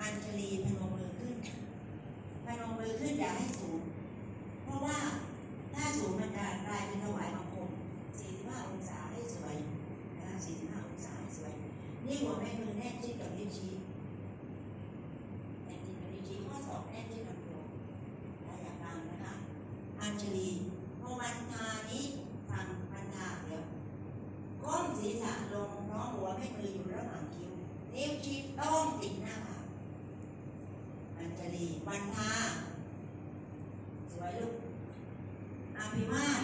อัญชลีพนมมือขึ้นพนมมือขึ้นอย่าให้สูง เพราะว่าถ้าสูงมันจะกลายเป็นถวายบังคม45องศาให้สวยนะคะ45องศาให้สวย นี่หัวแม่มือแนบชิดกับนิ้วชี้แนบชิดกับนิ้วชี้ข้อศอกแนบชิดกับตัวและอย่ากลางนะคะอัญชลีพอวันทานี้ฟังวันทาเดี๋ยวก้มศีรษะลงเพราะหัวแม่มืออยู่ระหว่างคิ้วนิ้วชี้ต้องติดหน้าผาก ญจลีวันทาสวยลูกอภิวาส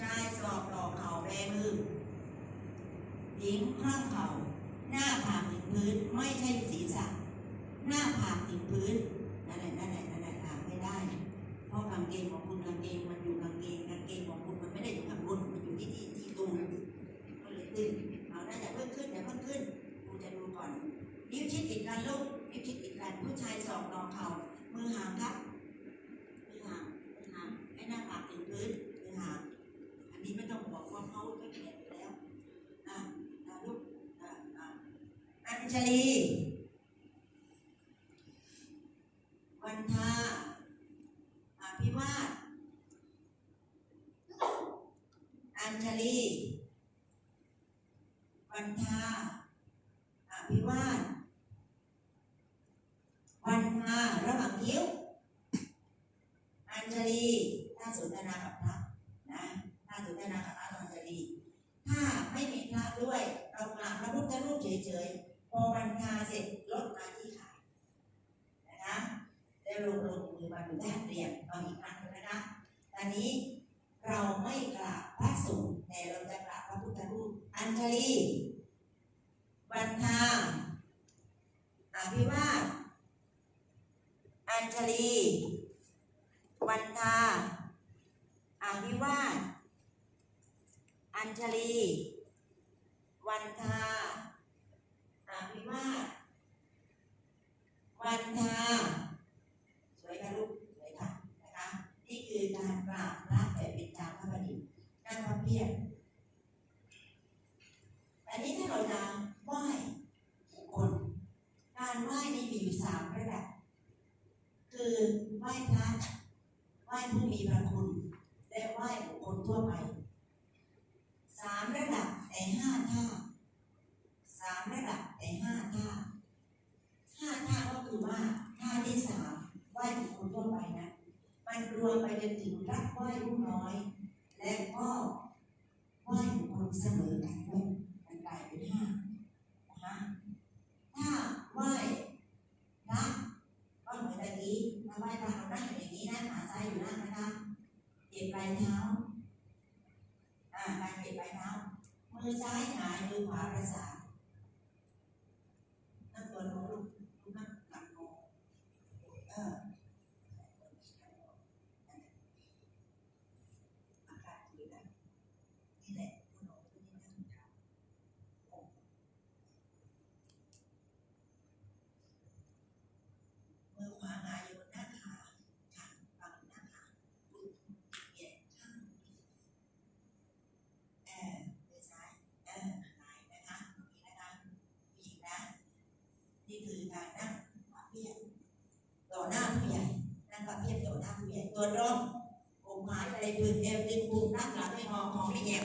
ชายสอบต่อเข่าแบมือหญิงคล่องเข่า หน้าผากถึงพื้นไม่ใช่ศีรษะ หน้าผากถึงพื้นนั่นแหละนั่นแหละนั่นแหละทำไม่ได้ เพราะกางเกงของคุณกางเกงมันอยู่กางเกงกางเกงของคุณมันไม่ได้อยู่ข้างบนมันอยู่ที่ที่ที่ตูดก็เลยตึงเอาหน้าอย่าเพิ่งขึ้นอย่าเพิ่งขึ้นกูจะดูก่อน นิ้วชิดติดกันลูกนิ้วชิดติดกันผู้ชายสองต่อเข่ามือห่างครับมือห่างมือห่างให้หน้าผากถึงพื้นมือห่างอันนี้ไม่ต้องบอกว่าเขาไม่เปลี่ยนอยู่แล้วอะอะลูกอะอะอัญชลี วันทาอภิวาสอัญชลี วันทาอภิวาสวันทาระหว่างคิ้ว อัญชลีถ้าสนทนากับพระนะถ้าสนทนากับพระอัญชลี ถ้าไม่มีพระด้วย เรากราบพระพุทธรูปเฉ ยๆ พอวันทาเสร็จลดมาที่ขานะคะแล้วลงลงมือมาดูแทนเรียนเอาอีกครั้งนึงนะคะตอนนี้เราไม่กราบพระสงฆ์แต่เราจะกราบพระพุทธรูปอัญชลีบันทาอภิวาสอัญชลีวันทาอภิวาสอัญชลี วันทา วาสวันทาสวยค่ะลูกสวยค่ะนะคะ นี่คือการกราบพระแบบเป็นจามพระบดินทร์นั่งพระเพียรอันนี้ถ้าเราจะไหว้บุคคลการไหว้นี่มีอยู่สามระดับ คือไหว้พระไหว้ผู้มีพระคุณ และไหว้บุคคลทั่วไปสามระดับแต่ห้าท่าสามระดับแต่ห้าท่าห้าท่าก็คือว่าท่าที่สาม ไหว้บุคคลทั่วไปนะ มันรวมไปจนถึงรับไหว้ผู้น้อย และก็ไหว้บุคคลเสมอกันด้วยมันกลายเป็นห้านะคะถ้าไหว้พระก็เหมือนตะกี้ถ้าไหว้พระเรานั่งอยู่อย่างนี้นะขาซ้ายอยู่นั่นนะคะเก็บปลายเท้า อ่าการเก็บปลายเท้า มือซ้ายหงายมือขวาประสานนั่งตัวลงลูกลูกนั่งหลังลง เอออากาศดีนะนี่แหละคุณหนูที่นี่นั่งทำมือขวาหงายอยู่บนหน้าขาขาฝั่งหน้าขาปุ๊บเหยียดข้างเออมือซ้าย เออหงายนะคะตรงนี้นะคะผู้หญิงนะ นี่คือการนั่งขวาเพียบ ต่อหน้าผู้ใหญ่นั่งกับเพียบต่อหน้าผู้ใหญ่ตัวร้องผมืนเอวดึงพุงนั่งหลังไม่งอขอไม่แยง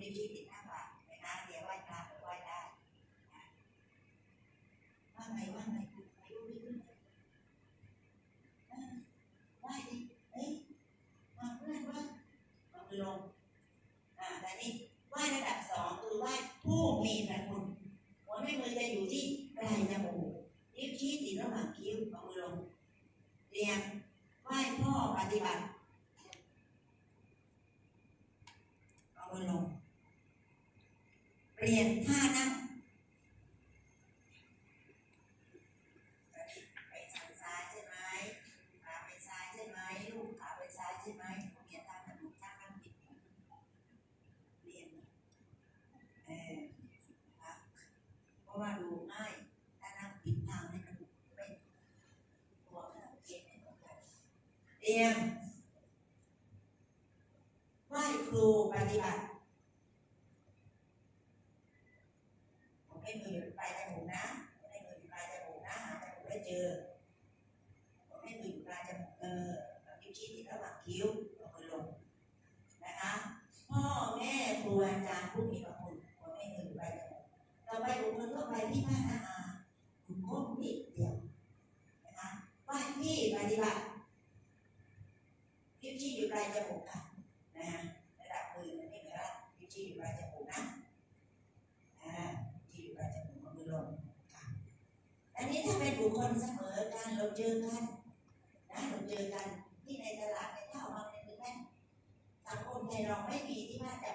living ปฏิบัติผมให้มืออยู่ปลายจมูกนะให้มืออยู่ปลายจมูกนะหาจมูกได้เจอผมให้มืออยู่ปลายจมูกเออนิ้วชี้ติดระหว่างคิ้วเอามือลงนะคะพ่อแม่ครูอาจารย์ผู้มีพระคุณผมให้มืออยู่ปลายจมูกต่อไปบุคคลทั่วไปที่บ้านอาหารคุณก้มนิดเดียวนะคะว่าที่ปฏิบัตินิ้วชี้อยู่ปลายจมูกค่ะ นนี้ถ้าเป็นบุคคลเสมอการเราเจอกันนะเราเจอกันที่ในตลาดในท่ามวังในเมืองสังคมไทยเราไม่มีที่ว่าจะ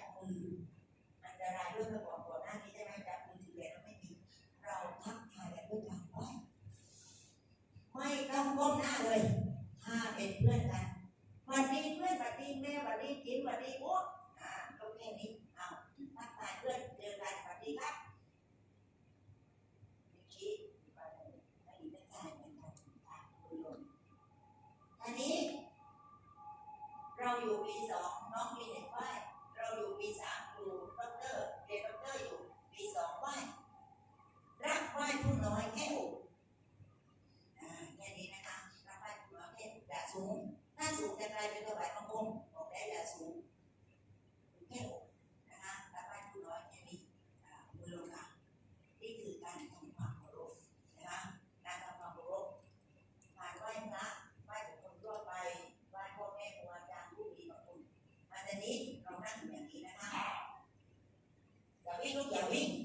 mim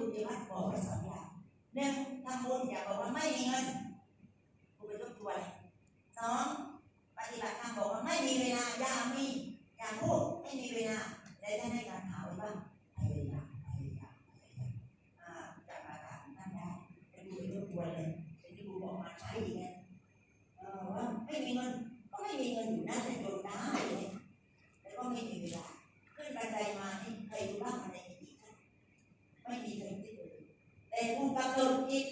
คุณจะพัดบอกไว้สองอย่างหนึ่งทำบุญอย่าบอกว่าไม่มีเงินคุณไปทบทวนสองปฏิบัติธรรมบอกว่าไม่มีเวลาอย่ามีอย่าพูดไม่มีเวลาได้ได้ในการถามว่าพยายามพยายามพยายามอ่าจากอาการนั่นได้ไปดูไปทบทวนเลยไปดูบอกมาใช่ยัไงเออว่าไม่มีเงินก็ไม่มีเงินอยู่นั่นแต่โดนได้เลยแล้วก็ไม่มีเวลาขึ้นบันไดมานี่ไปดูบ้าง แต่คุณกำหนดจิต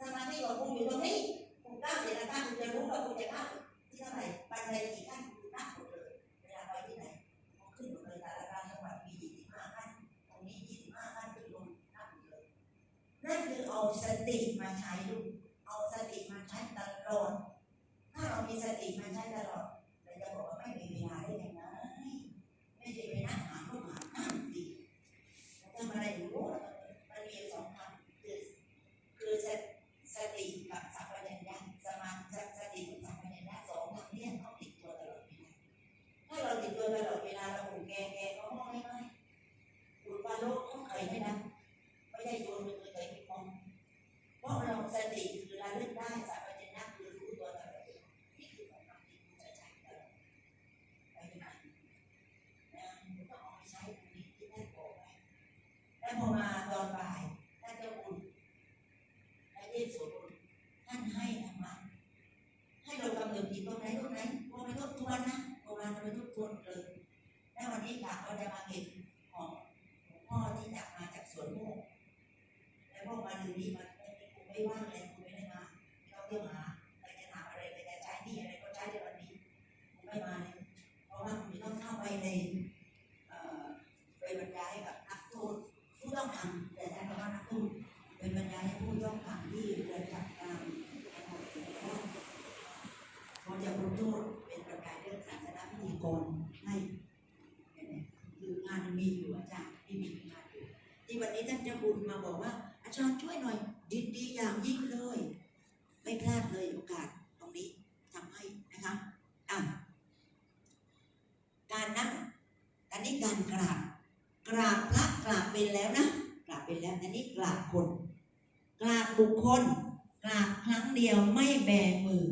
สมาธิของคุณอยู่ตรงนี้คุณก้าวแต่ละก้าวคุณจะรู้ว่าคุณจะก้าวที่เท่าไหร่ปัจจัยกี่ขั้นคุณนับหมดเลยเวลาไปที่ไหนขึ้นหมดเลยแต่ละการจังหวัดมียี่สิบห้าขั้นตรงนี้ยี่สิบห้าขั้นขึ้นลงนับหมดเลยนั่นคือเอาสติมาใช้ดูเอาสติมาใช้ตลอดถ้าเรามีสติมาใช้ตลอด นี่มันไม่ว่างเลยคงไม่ได้มาเราเที่ยวหาใครจะถามอะไรใครจะใช้นี่อะไรก็ใช้ในวันนี้ไม่มาเลยเพราะว่าผมต้องเข้าไปในเอ่อไปบรรยายให้กับนักโทษผู้ต้องขังแต่ใช้คำว่านักโทษเป็นบรรยายให้ผู้ต้องขังที่เรือนจำกลางจังหวัดสุโขทัยเขาจะพ้นโทษเป็นบรรยายเรื่องศาสนาพิธีกรให้คืองานมีอยู่อาจารย์ที่มีงานอยู่ที่วันนี้ท่านเจ้าบุญมาบอกว่าางยิ่งเลย ไม่พลาดเลยโอกาสตรงนี้ทำให้นะคะอะการนั่งอันนี้การกราบกราบพระกราบเป็นแล้วนะกราบเป็นแล้วอันนี้กราบคนกราบบุคคลกราบครั้งเดียวไม่แบมือ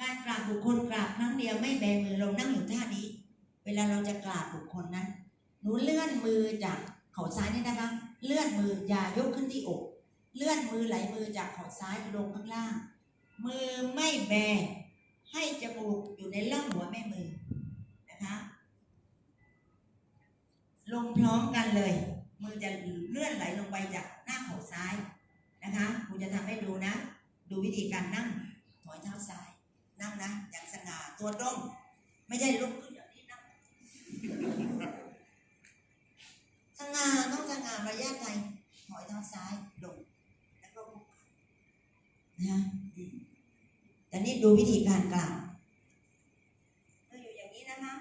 การกราบบุคคลกราบครั้งเดียวไม่แบมือเรานั่งอยู่ท่านี้ เวลาเราจะกราบบุคคลนั้นหนูเลื่อนมือจากเข่าซ้ายนี่นะคะ เลื่อนมืออย่ายกขึ้นที่อก เลื่อนมือไหลมือจากข่าซ้ายลงข้างล่าง มือไม่แบให้จมูกอยู่ในร่องหัวแม่มือนะคะลงพร้อมกันเลย มือจะเลื่อนไหลลงไปจากหน้าเข่าซ้ายนะคะครูจะทำให้ดูนะ ดูวิธีการนั่งถอยเท้าซ้าย นั่งนะอย่างสง่าตัวตรงไม่ใช่ลุกขึ้นอย่างนี้นั่งสง่าต้องสง่าระยะไกลถอยเท้าซ้ายลง นะแต่นี่ดูวิธีการกล่าวเราอยู่อย่างนี้นะคะ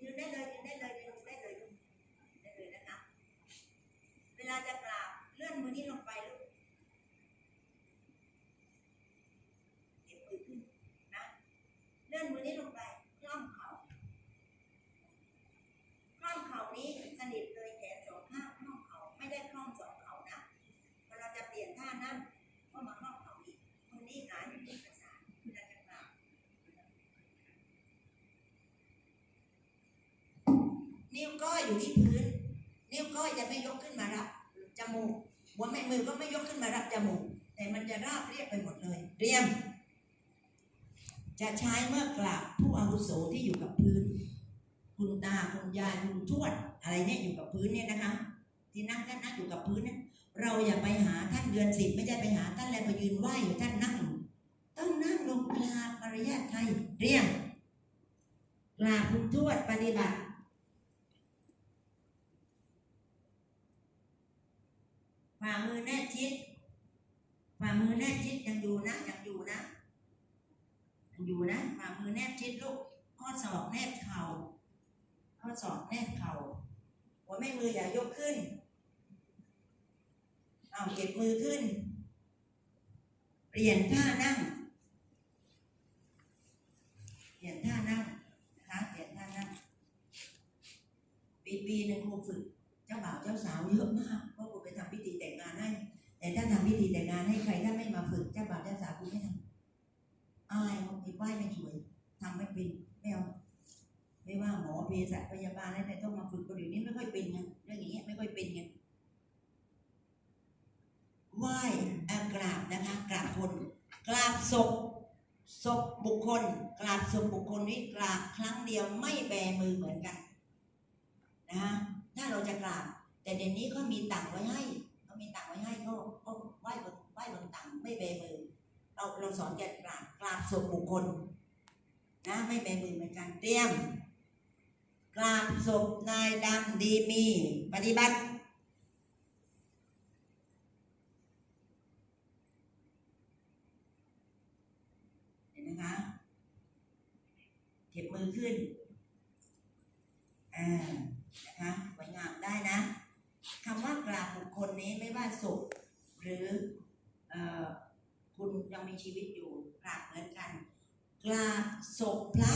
ยืนได้เลยยืนได้เลยยืนได้เลยได้เลยนะคะ เวลาจะกล่าวเลื่อนมือนี้ลงไปลูกเก็บมือขึ้นนะ เลื่อนมือนี้ลงไปคล่อมเข่า คล่อมเข่านี้สนิทเลยแขนสองข้างคล่อมเข่าไม่ได้คล่อมสองเข่านะเวลาจะเปลี่ยนท่านั่งก็มาคล่อมเข่าอีกมือนี้หงายอยู่ที่ประสานเวลาจะกล่าว นิ้วก้อยอยู่ที่พื้น นิ้วก้อยจะไม่ยกขึ้นมารับจมูกหัวแม่มือก็ไม่ยกขึ้นมารับจมูก แต่มันจะราบเรียบไปหมดเลย เรียม จะใช้เมื่อกราบผู้อาวุโสที่อยู่กับพื้น คุณตาคุณยายคุณทวดอะไรเนี่ยอยู่กับพื้นเนี่ยนะคะ ที่นั่งท่านนั่งอยู่กับพื้นเนี่ยเราอย่าไปหาท่านเดือนสิบไม่ใช่ไปหาท่านแล้วไปยืนไหว้อยู่ท่านนั่ง ต้องนั่งลงกราบมารยาทไทยเรียงกราบคุณทวดปฏิบัติฝ่ามือแนบชิดฝ่ามือแนบชิดยังอยู่นะยังอยู่นะยังอยู่นะฝ่ามือแนบชิดลูกข้อศอกแนบเข่าข้อศอกแนบเข่าหัวแม่มืออย่ายกขึ้นเอาเก็บมือขึ้น เปลี่ยนท่านั่ง เปลี่ยนท่านั่งนะคะเปลี่ยนท่านั่งปีปีหนึ่งครูฝึกเจ้าบ่าวเจ้าสาวเยอะมากเพราะครูไปทำพิธีแต่งงานให้ แต่ถ้าทำพิธีแต่งงานให้ใครถ้าไม่มาฝึกเจ้าบ่าวเจ้าสาวครูไม่ทำอายเขาไปไหว้ไม่สวยทำไม่เป็นไม่เอาไม่ว่าหมอเภสัชพยาบาลอะไรต้องมาฝึกประเดี๋ยวนี้ไม่ค่อยเป็นไงเรื่องอย่างเงี้ยไม่ค่อยเป็นไงไหว้กราบนะคะกราบคนกราบศพศพบุคคล กราบศพบุคคลนี้กราบครั้งเดียวไม่แบมือเหมือนกันนะคะถ้าเราจะกราบ แต่เดี๋ยวนี้เขามีตังค์ไว้ให้ เขามีตังค์ไว้ให้ก็ก็ไหว้บนไหว้บนตังค์ไม่เบมือ เราเราสอนแกกราบกราบศพบุคคลนะไม่เบมือเหมือนกันเตรียมกราบศพนายดำดีมี ปฏิบัติ เห็นไหมคะ เก็บมือขึ้น อ่า นะคะสวยงามได้นะคำว่ากราบบุคคลนี้ไม่ว่าศพหรือเอ่อ คุณยังมีชีวิตอยู่กราบเหมือนกัน กราบศพพระ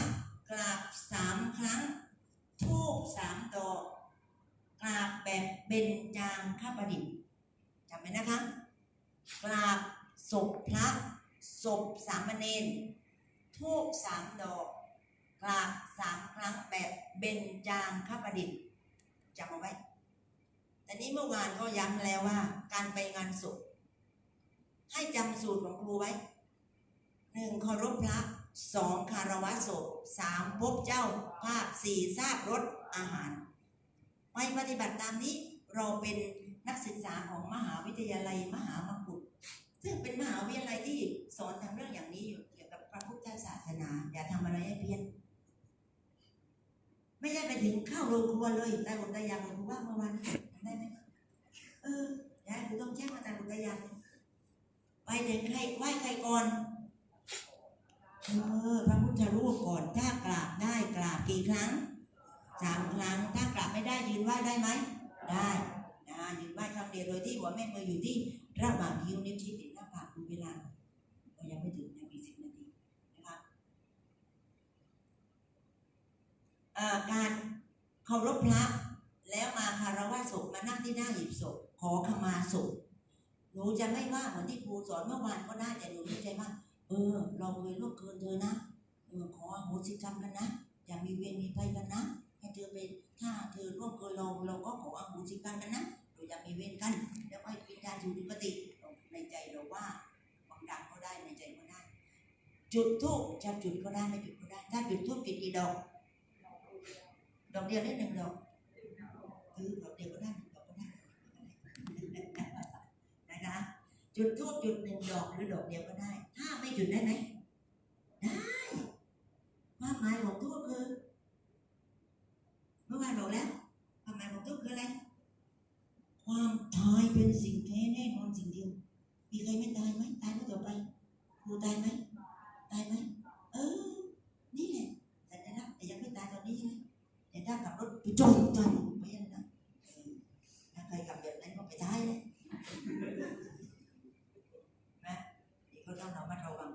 กราบสามครั้งทูบสามดอกกราบแบบเบญจางคประดิษฐ์จำไว้นะคะ กราบศพพระศพสามเณรทูบสามดอกกราบสามครั้งแบบเบญจางคประดิษฐ์จำเอาไว้แต่นี้เมื่อวานก็ย้ำแล้วว่า การไปงานศพ ให้จำสูตรของครูไว้หนึ่งเคารพพระสองคารวะศพสามพบเจ้าภาพสี่ทราบรสอาหารไปปฏิบัติตามนี้เราเป็นนักศึกษาของมหาวิทยาลัยมหามกุฏซึ่งเป็นมหาวิทยาลัยที่สอนทางเรื่องอย่างนี้อยู่เกี่ยวกับพระพุทธศาสนา อย่าทำอะไรให้เพี้ยนไม่ใช่ไปถึงข้าวโรงครัวเลยตายหมดตายยังรู้ว่าเมื่อวานได้ไหมเอออย่าให้กูต้องแจ้งมาตายหมดตายยัง ไปถึงใครไหว้ใครก่อนเออพระพุทธรูปก่อนถ้ากราบได้กราบกี่ครั้งสามครั้งถ้ากราบไม่ได้ยืนไหว้ได้ไหมได้นะยืนไหว้ครั้งเดียวโดยที่หัวแม่มืออยู่ที่ระหว่างคิ้วนิ้วชี้ติดหน้าผากดูเวลาก็ยังไม่ถึงยังมีสิบนาทีนะครับการเคารพพระแล้วมาคารวะศพมานั่งที่หน้าหีบศพขอขมาศพ นูจะไม่ว่าเหมือนที่ครูสอนเมื่อวานก็ได้แต่หนูเข้าใจว่าเออเราเคยล่วงเกินเธอนะเออขออโหสิกรรมกันนะอย่ามีเวรมีภัยกันนะให้เธอไปถ้าเธอล่วงเกินเราเราก็ขออโหสิกรรมกันนะเราอย่ามีเวรกัน แล้วให้เป็นการอยู่ปกติในใจเราว่าบางดังก็ได้ในใจก็ได้ จุดทูบจะจุดก็ได้ไม่จุดก็ได้ ถ้าจุดทูบจุดกี่ดอกดอกเดียวได้หนึ่งดอกเออดอกเดียวก็ได้หนึ่งดอกก็ได้ นะคะ จุดทูบจุดหนึ่งดอกหรือดอกเดียวก็ได้ ถ้าไม่จุดได้ไหมได้ความหมายของทูบคือเมื่อวานบอกแล้วความหมายของทูบคืออะไร ความตายเป็นสิ่งแท้แน่นอนสิ่งเดียว มีใครไม่ตายไหมตายไม่ต่อไปครูตายไหมตายไหมเออ นี่แหละแต่ได้รับแต่ยังไม่ตายตอนนี้ใช่ไหมแต่ถ้าขับรถไปจมตายไม่ใช่นะเออถ้าใครขับแบบนั้นก็ไปตายเลย นี่ก็ต้องระมัดระวัง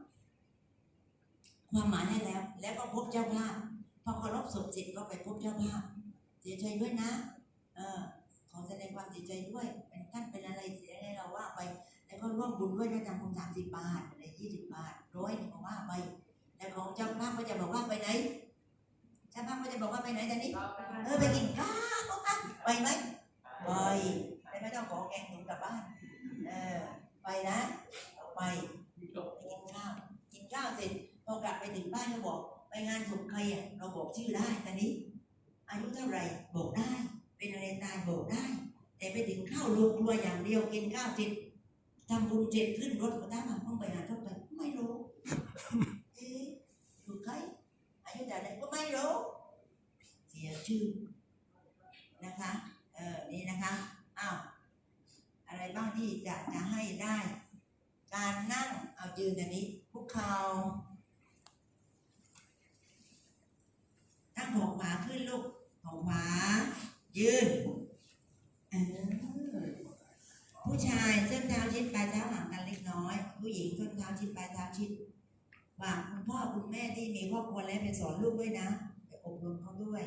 ความหมายให้แล้ว แล้วก็พบเจ้าภาพพอเคารพศพเสร็จก็ไปพบเจ้าภาพเสียใจด้วยนะเออขอแสดงความเสียใจด้วยเป็นท่านเป็นอะไรเสียให้เราว่าไป แล้วก็ร่วมบุญด้วยด้วยจำคงสามสิบบาทอะไรยี่สิบบาทร้อยหนึ่งก็ว่าไปแล้วของเจ้าภาพก็จะบอกว่าไปไหนเจ้าภาพก็จะบอกว่าไปไหนตอนนี้เออไปกินข้าวไปไหมไปแต่ไม่ต้องขอแกงถุงกลับบ้านเออไปนะไปไปกินข้าวกินข้าวเสร็จ พอกลับไปถึงบ้านก็บอก ไปงานศพใครอะเราบอกชื่อได้ตอนนี้ อายุเท่าไหร่บอกได้ เป็นอะไรตายบอกได้ แต่ไปถึงข้าวโรงครัวอย่างเดียวกินข้าวเสร็จทำบุญเสร็จขึ้นรถก็ตามมาต้องไปหาท่านไปไม่รู้เอ๊ะอยู่ใครอายุแต่าไหนก็ไม่รู้เสียชื่อนะคะเออนี่นะคะอ้าวอะไรบ้างที่จะจะให้ได้ การนั่งเอายืนอันนี้คุกเข่า ตั้งของขวาขึ้นลูกของขวา ยืนผู้ชายเส้นเท้าชิดปลายเท้าห่างกันเล็กน้อย ผู้หญิงส้นเท้าชิดปลายเท้าชิดฝากคุณพ่อคุณแม่ที่มีครอบครัวแล้วไปสอนลูกด้วยนะไปอบรมเขาด้วย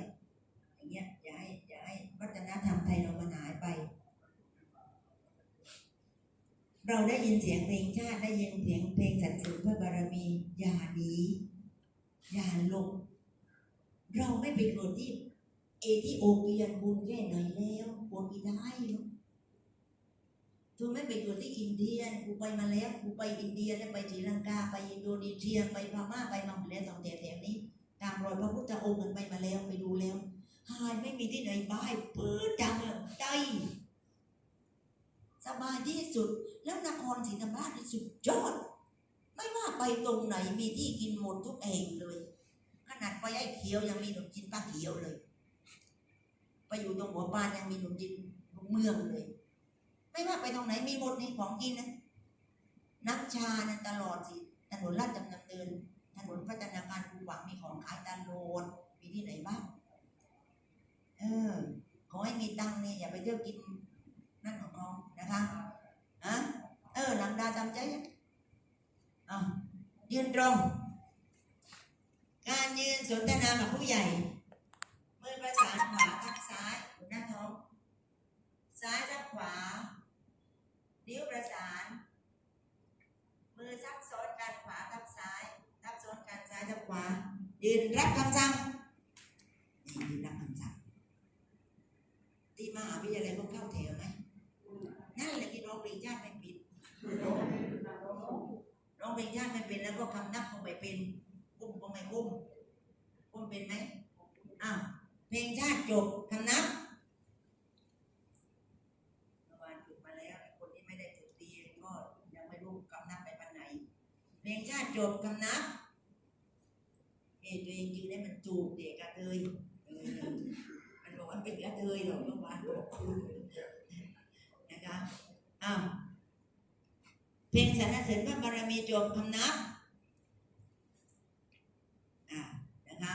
อย่างเงี้ยอย่าให้อย่าให้วัฒนธรรมไทยเรามันหายไป เราได้ยินเสียงเพลงชาติได้ยินเสียงเพลงสรรเสริญพระบารมีอย่าหนีอย่าหลบ เราไม่ไปเกิดที่เอธิโอเปียบุญแค่ไหนแล้วปวดอีได้เนาะเธอไม่ไปเกิดที่อินเดียกูไปมาแล้วกูไปอินเดียแล้วไปศรีลังกาไปอินโดนีเซียไปพม่าไปมาหมดแล้วสองแถวๆนี้ตามรอยพระพุทธองค์กันไปมาแล้วไปดูแล้วหายไม่มีที่ไหนบ้ายปื้ดจังเลยใจสบายที่สุด แล้วนครศรีธรรมราชนี่สุดยอด ไม่ว่าไปตรงไหนมีที่กินหมดทุกแห่งเลย นาดไปไอ้เขียวยังมีขนมจีนป้าเขียวเลย ไปอยู่ตรงหัวบ้านยังมีขนมจีนเมืองเลย ไม่ว่าไปตรงไหนมีหมดนี่ของกินนะน้ำชานะตลอดสิถนนลาดดำเนินถนนพัฒนาการคูหวังมีของขายตลอดมีที่ไหนบ้างเออขอให้มีตังค์นี่ยอย่าไปเที่ยวกินนั่นของเขานะคะอะเออหลังดาจำใจอะยืนตรง การยืนสนทนากับผู้ใหญ่ มือประสานขวาทับซ้ายหน้าท้อง ซ้ายทับขวา นิ้วประสาน มือซับซ้อนกันขวาทับซ้าย ทับซ้อนกันซ้ายทับขวา ยืนรับคำสั่งนี่ยืนรับคำสั่งที่มหาวิทยาลัยพวกเข้าแถวไหมนั่นแหละที่ร้องเพลงชาติไม่เป็นร้องเพลงชาติไม่เป็นแล้วก็คำนับก็ไม่เป็นพวก ก้มก้มเป็นไหมอ้าวเพลงชาติจบคำนับเมื่อวานฝึกมาแล้วไอ้คนที่ไม่ได้ฝึกดีก็ยังไม่รู้คำนับไปปันไหน เพลงชาติจบคำนับเอยตัวเองยืนได้มันจูบเด็กกระเทยเออมันบอกว่าเป็นกระเทยหรอกเมื่อวานบอกครูนะคะอ้าวเพลงสรร เสริญพระบารมีจบคำนับอ่านะคะ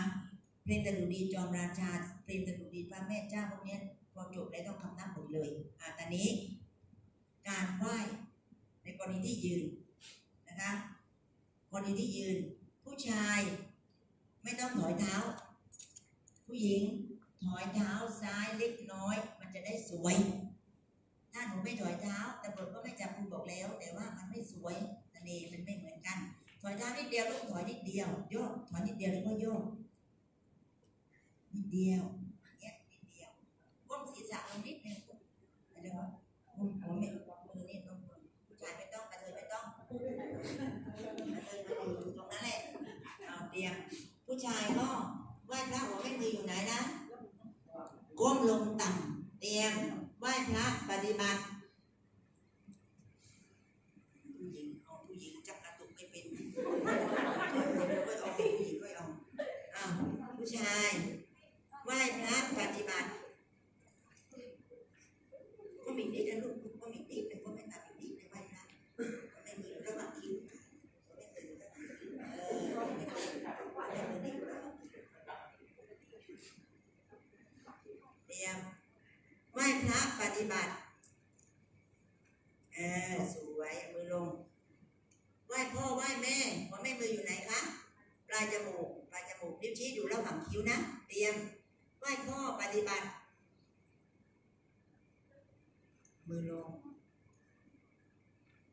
เพลงตะลุดีจอมราชาเพลงตะลุดีพระแม่เจ้าพวกนี้พอจบแล้วต้องคำนับหมดเลยอ่าตอนนี้ การไหว้ในกรณีที่ยืนนะคะกรณีที่ยืน ผู้ชายไม่ต้องถอยเท้า ผู้หญิงถอยเท้าซ้ายเล็กน้อย มันจะได้สวย ถ้าหนูไม่ถอยเท้าตำรวจก็ไม่จับคุณบอกแล้ว แต่ว่ามันไม่สวยทะเลมันไม่เหมือนกัน ถอยเท้านิดเดียวลูกถอยนิดเดียวโยกถอยนิดเดียวแล้วก็โยกนิดเดียวเนี่ยนิดเดียวก้มศีรษะลงนิดนึงอะไรวะก้มหัวไม่มือนี่ต้องผู้ชายไม่ต้องกระเทยไม่ต้องกระเทยมาอยู่ตรงนั้นแหละเอาเตียมผู้ชายก็ไหว้พระหัวไม่มืออยู่ไหนนะก้มลงต่ำเตียม ไหว้พระปฏิบัติผู้หญิงเอาผู้หญิงจับกระตุกไม่เป็นก็เอาผู้หญิงก็เอาอ้าวผู้ชายไหว้พระปฏิบัติก็มีนิดนะลูกก็มีนิดแต่ก็ไม่ตัดนิดในไหว้พระก็ไม่มีระหว่างคิ้วก็ไม่เป็นระหว่างคิ้วเออไม่เป็นไม่เป็นนิดระหว่างคิ้วเตรียม ไหว้พระปฏิบัติเออสวยมือลงไหว้พ่อไหว้แม่หัวแม่มืออยู่ไหนคะปลายจมูกปลายจมูกนิ้วชี้อยู่ระหว่างคิ้วนะเตรียมไหว้พ่อปฏิบัติ มือลง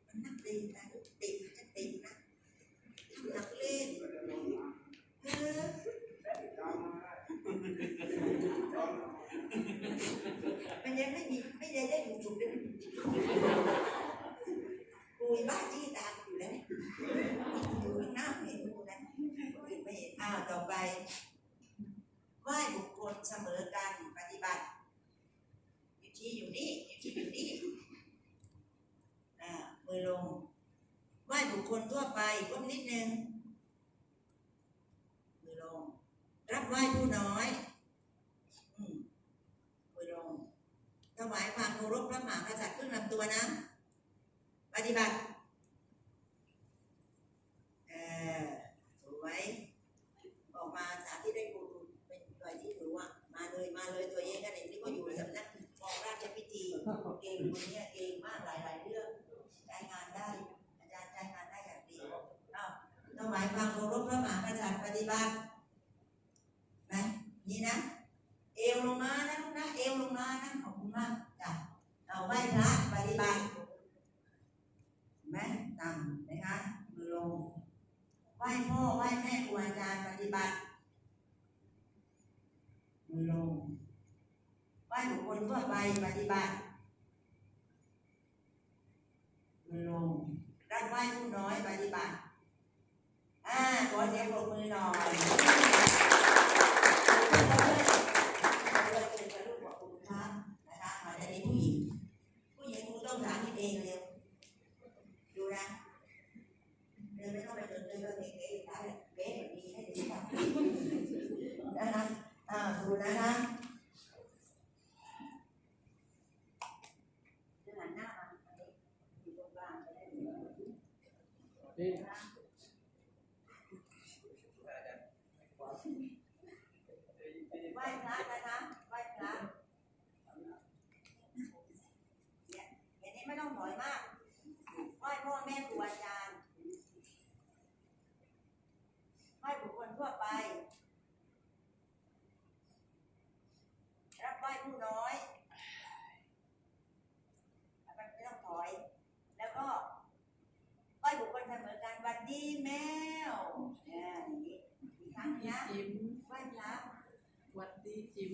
มันนักตีนะติดจะติดนะทำหนักเล่นเออมันยังไม่มีไม่ได้ได้อยู่จุดเลยกูยบ้าจี้ตามอยู่แล้วเนี่ยอยู่ข้างหน้าไม่เห็นกูนะไม่เห็นอ้าวต่อไปไหว้บุคคลเสมอกันปฏิบัติอยู่ที่อยู่นี่อยู่ที่อยู่นี่อ่ามือลงไหว้บุคคลทั่วไปก้มนิดนึงมือลง รับไหว้ผู้น้อยอืมมือลง ถวายความเคารพพระมหากษัตริย์ขึ้นลำตัวนะ ปฏิบัติ เออสวยออกมาสาธิตได้กูดูเป็นหน่วยที่ถือว่า มาเลยมาเลยตัวเองก็เด็กนี่ก็อยู่สำนักมองราช เก่งคนนี้เก่งมากหลายหลายเรื่องใช้งานได้ อาจารย์ใช้งานได้อย่างดีอ้าวถวายความเคารพพระมหากษัตริย์ปฏิบัติไหมนี่นะ เอวลงมานะลูกนะ เอวลงมานะขอบคุณมากจ้ะเอาไหว้พระปฏิบัติไหมต่ำนะคะมือลงไหว้พ่อไหว้แม่ครูอาจารย์ปฏิบัติมือลงไหว้บุคคลทั่วไปปฏิบัติ มือ ลงรับไหว้ผู้น้อยปฏิบัติ อ่า ขอเสียงปรบมือหน่อยเราเป็นกระลูกของคุณครับนะคะมาในนี้ผู้หญิงผู้หญิงคุณต้องสาธิตเองเร็วดูนะเดินไม่ต้องไปเดินเลยก็เก๋ๆได้เก๋แบบนี้ให้ดีค่ะนะคะอ่าดูนะคะเดินหันหน้ามาอันนี้อยู่ตรงกลางจะได้เห็นนะไหว้พระนะคะไหว้พระเนี่ยอย่างนี้ไม่ต้องถอยมาก ไหว้พ่อแม่ครูอาจารย์ ไหว้บุคคลทั่วไป รับไหว้ผู้น้อยไม่ต้องถอย แล้วก็ไหว้บุคคลเสมอกันวันดีแมวเนี่ยอย่างนี้อีกครั้งหนึ่งนะจิ๋มไหว้พระหวัดดีจิ๋ม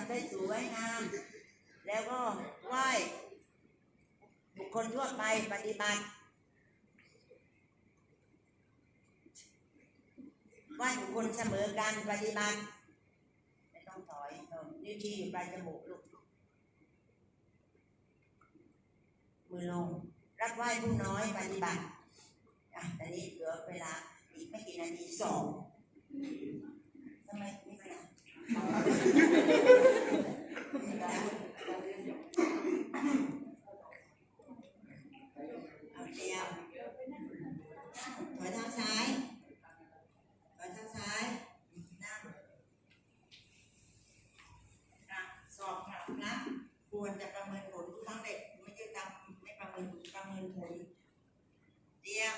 ำได้สวยงาม แล้วก็ไหว้บุคคลทั่วไปปฏิบัติไหว้บุคคลเสมอการปฏิบัติไม่ต้องถอยนิ้วชี้อยู่ปลายจมูกลูกมือลงรับไหว้ผู้น้อยปฏิบัติอะตอนนี้เหลือเวลาอีกไม่กี่นาทีสองทำไม ควรจะประเมินผลทุกครั้งเด็ไม่ใช่ทำไม่ประเมินประเมินผลเตรียม